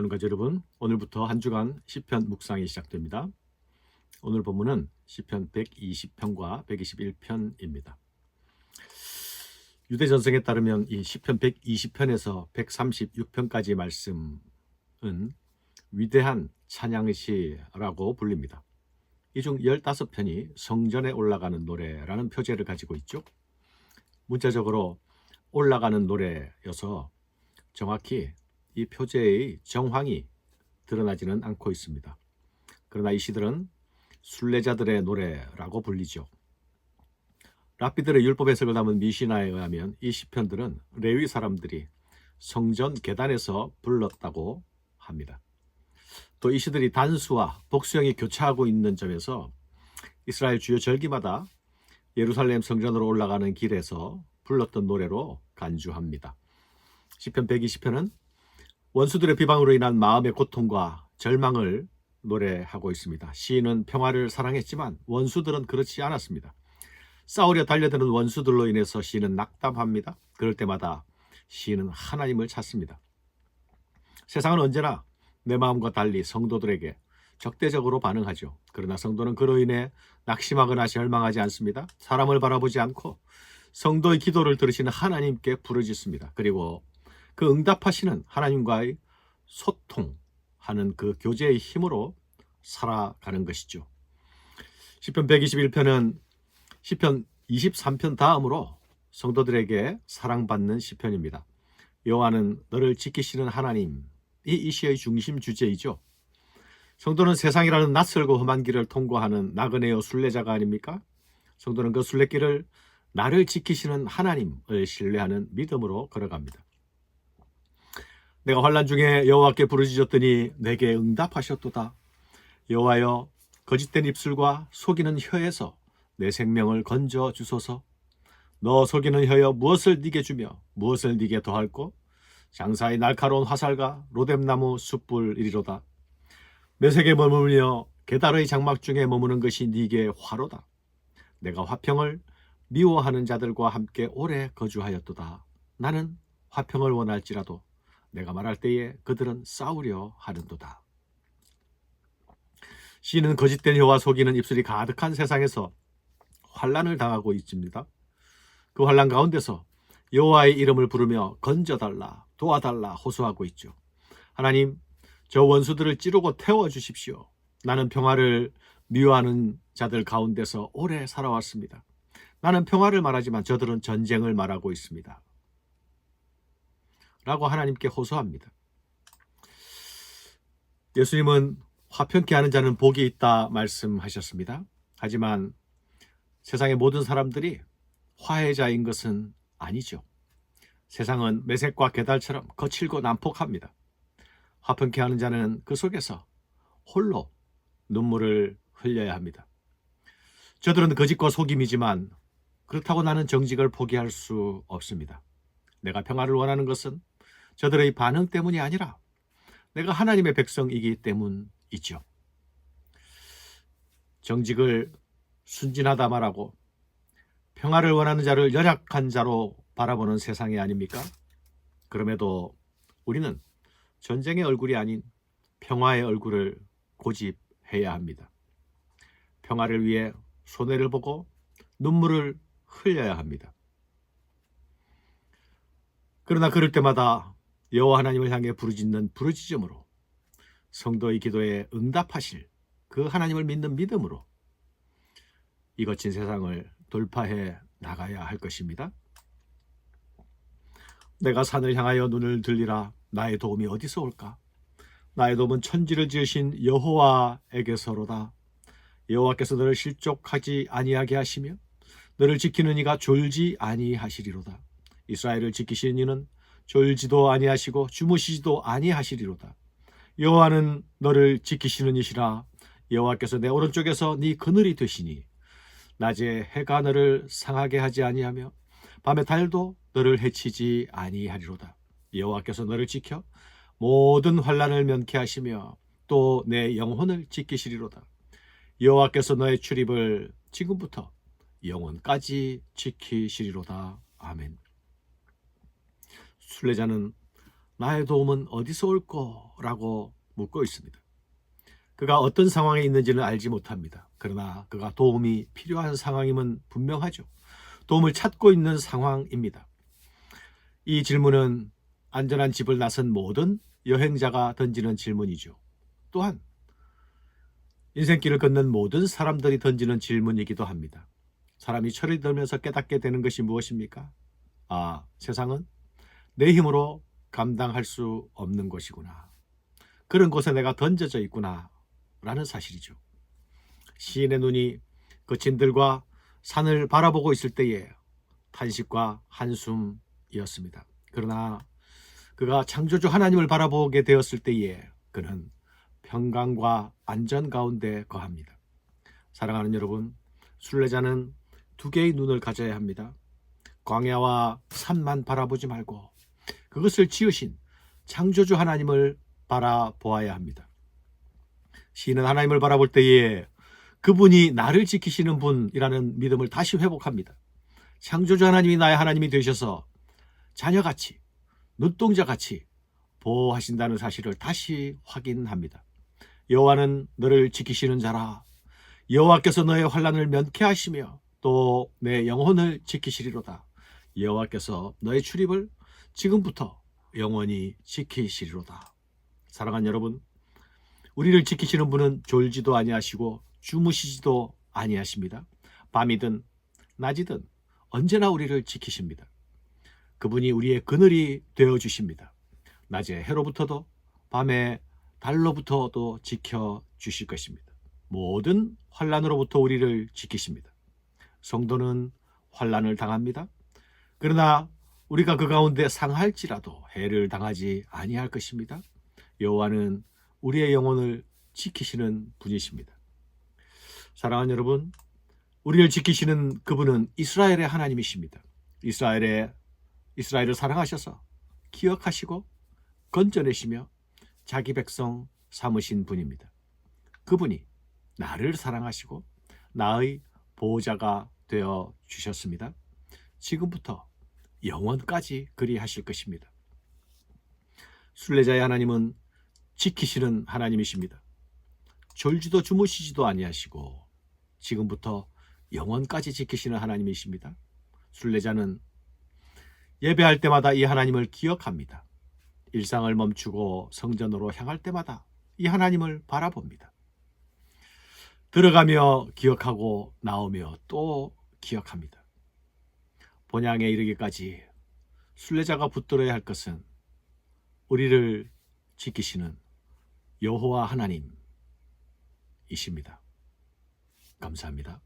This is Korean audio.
사랑하는 가족 여러분, 오늘부터 한 주간 시편 묵상이 시작됩니다. 오늘 본문은 시편 120편과 121편입니다. 유대 전성에 따르면 이 시편 120편에서 136편까지 말씀은 위대한 찬양시라고 불립니다. 이 중 15편이 성전에 올라가는 노래라는 표제를 가지고 있죠. 문자적으로 올라가는 노래여서 정확히 이 표제의 정황이 드러나지는 않고 있습니다. 그러나 이 시들은 순례자들의 노래라고 불리죠. 랍비들의 율법 해석을 담은 미시나에 의하면 이 시편들은 레위 사람들이 성전 계단에서 불렀다고 합니다. 또 이 시들이 단수와 복수형이 교차하고 있는 점에서 이스라엘 주요 절기마다 예루살렘 성전으로 올라가는 길에서 불렀던 노래로 간주합니다. 시편 120편은 원수들의 비방으로 인한 마음의 고통과 절망을 노래하고 있습니다. 시인은 평화를 사랑했지만 원수들은 그렇지 않았습니다. 싸우려 달려드는 원수들로 인해서 시인은 낙담합니다. 그럴 때마다 시인은 하나님을 찾습니다. 세상은 언제나 내 마음과 달리 성도들에게 적대적으로 반응하죠. 그러나 성도는 그로 인해 낙심하거나 절망하지 않습니다. 사람을 바라보지 않고 성도의 기도를 들으시는 하나님께 부르짖습니다. 그리고 그 응답하시는 하나님과의 소통하는 그 교제의 힘으로 살아가는 것이죠. 시편 121편은 시편 23편 다음으로 성도들에게 사랑받는 시편입니다. 여호와는 너를 지키시는 하나님 이 이 시의 중심 주제이죠. 성도는 세상이라는 낯설고 험한 길을 통과하는 나그네요 순례자가 아닙니까? 성도는 그 순례길을 나를 지키시는 하나님을 신뢰하는 믿음으로 걸어갑니다. 내가 환란 중에 여호와께 부르짖었더니 내게 응답하셨도다. 여호와여 거짓된 입술과 속이는 혀에서 내 생명을 건져 주소서. 너 속이는 혀여 무엇을 네게 주며 무엇을 네게 더할꼬? 장사의 날카로운 화살과 로뎀나무 숯불 이리로다. 매색에 머무르며 계달의 장막 중에 머무는 것이 네게 화로다. 내가 화평을 미워하는 자들과 함께 오래 거주하였도다. 나는 화평을 원할지라도 내가 말할 때에 그들은 싸우려 하는도다. 시인은 거짓된 혀와 속이는 입술이 가득한 세상에서 환란을 당하고 있습니다. 그 환란 가운데서 여호와의 이름을 부르며 건져달라, 도와달라 호소하고 있죠. 하나님, 저 원수들을 찌르고 태워 주십시오. 나는 평화를 미워하는 자들 가운데서 오래 살아왔습니다. 나는 평화를 말하지만 저들은 전쟁을 말하고 있습니다. 라고 하나님께 호소합니다. 예수님은 화평케 하는 자는 복이 있다 말씀하셨습니다. 하지만 세상의 모든 사람들이 화해자인 것은 아니죠. 세상은 매색과 계달처럼 거칠고 난폭합니다. 화평케 하는 자는 그 속에서 홀로 눈물을 흘려야 합니다. 저들은 거짓과 속임이지만 그렇다고 나는 정직을 포기할 수 없습니다. 내가 평화를 원하는 것은 저들의 반응 때문이 아니라 내가 하나님의 백성이기 때문이죠. 정직을 순진하다 말하고 평화를 원하는 자를 연약한 자로 바라보는 세상이 아닙니까? 그럼에도 우리는 전쟁의 얼굴이 아닌 평화의 얼굴을 고집해야 합니다. 평화를 위해 손해를 보고 눈물을 흘려야 합니다. 그러나 그럴 때마다 여호와 하나님을 향해 부르짖는 부르짖음으로 성도의 기도에 응답하실 그 하나님을 믿는 믿음으로 이 거친 세상을 돌파해 나가야 할 것입니다. 내가 산을 향하여 눈을 들리라 나의 도움이 어디서 올까? 나의 도움은 천지를 지으신 여호와에게서로다. 여호와께서 너를 실족하지 아니하게 하시며 너를 지키는 이가 졸지 아니하시리로다. 이스라엘을 지키시는 이는 졸지도 아니하시고 주무시지도 아니하시리로다. 여호와는 너를 지키시는 이시라. 여호와께서 내 오른쪽에서 네 그늘이 되시니 낮에 해가 너를 상하게 하지 아니하며 밤에 달도 너를 해치지 아니하리로다. 여호와께서 너를 지켜 모든 환란을 면케하시며 또 내 영혼을 지키시리로다. 여호와께서 너의 출입을 지금부터 영원까지 지키시리로다. 아멘. 순례자는 나의 도움은 어디서 올꼬? 라고 묻고 있습니다. 그가 어떤 상황에 있는지는 알지 못합니다. 그러나 그가 도움이 필요한 상황임은 분명하죠. 도움을 찾고 있는 상황입니다. 이 질문은 안전한 집을 나선 모든 여행자가 던지는 질문이죠. 또한 인생길을 걷는 모든 사람들이 던지는 질문이기도 합니다. 사람이 철이 들면서 깨닫게 되는 것이 무엇입니까? 아, 세상은 내 힘으로 감당할 수 없는 것이구나. 그런 곳에 내가 던져져 있구나. 라는 사실이죠. 시인의 눈이 거친들과 산을 바라보고 있을 때에 탄식과 한숨이었습니다. 그러나 그가 창조주 하나님을 바라보게 되었을 때에 그는 평강과 안전 가운데 거합니다. 사랑하는 여러분, 순례자는 두 개의 눈을 가져야 합니다. 광야와 산만 바라보지 말고 그것을 지으신 창조주 하나님을 바라보아야 합니다. 시인은 하나님을 바라볼 때에 그분이 나를 지키시는 분이라는 믿음을 다시 회복합니다. 창조주 하나님이 나의 하나님이 되셔서 자녀같이 눈동자같이 보호하신다는 사실을 다시 확인합니다. 여호와는 너를 지키시는 자라. 여호와께서 너의 환란을 면케하시며 또 내 영혼을 지키시리로다. 여호와께서 너의 출입을 지금부터 영원히 지키시리로다. 사랑하는 여러분, 우리를 지키시는 분은 졸지도 아니하시고 주무시지도 아니하십니다. 밤이든 낮이든 언제나 우리를 지키십니다. 그분이 우리의 그늘이 되어 주십니다. 낮에 해로부터도 밤에 달로부터도 지켜 주실 것입니다. 모든 환란으로부터 우리를 지키십니다. 성도는 환란을 당합니다. 그러나 우리가 그 가운데 상할지라도 해를 당하지 아니할 것입니다. 여호와는 우리의 영혼을 지키시는 분이십니다. 사랑하는 여러분, 우리를 지키시는 그분은 이스라엘의 하나님이십니다. 이스라엘의 이스라엘을 사랑하셔서 기억하시고 건져내시며 자기 백성 삼으신 분입니다. 그분이 나를 사랑하시고 나의 보호자가 되어 주셨습니다. 지금부터 영원까지 그리 하실 것입니다. 순례자의 하나님은 지키시는 하나님이십니다. 졸지도 주무시지도 아니하시고 지금부터 영원까지 지키시는 하나님이십니다. 순례자는 예배할 때마다 이 하나님을 기억합니다. 일상을 멈추고 성전으로 향할 때마다 이 하나님을 바라봅니다. 들어가며 기억하고 나오며 또 기억합니다. 본향에 이르기까지 순례자가 붙들어야 할 것은 우리를 지키시는 여호와 하나님이십니다. 감사합니다.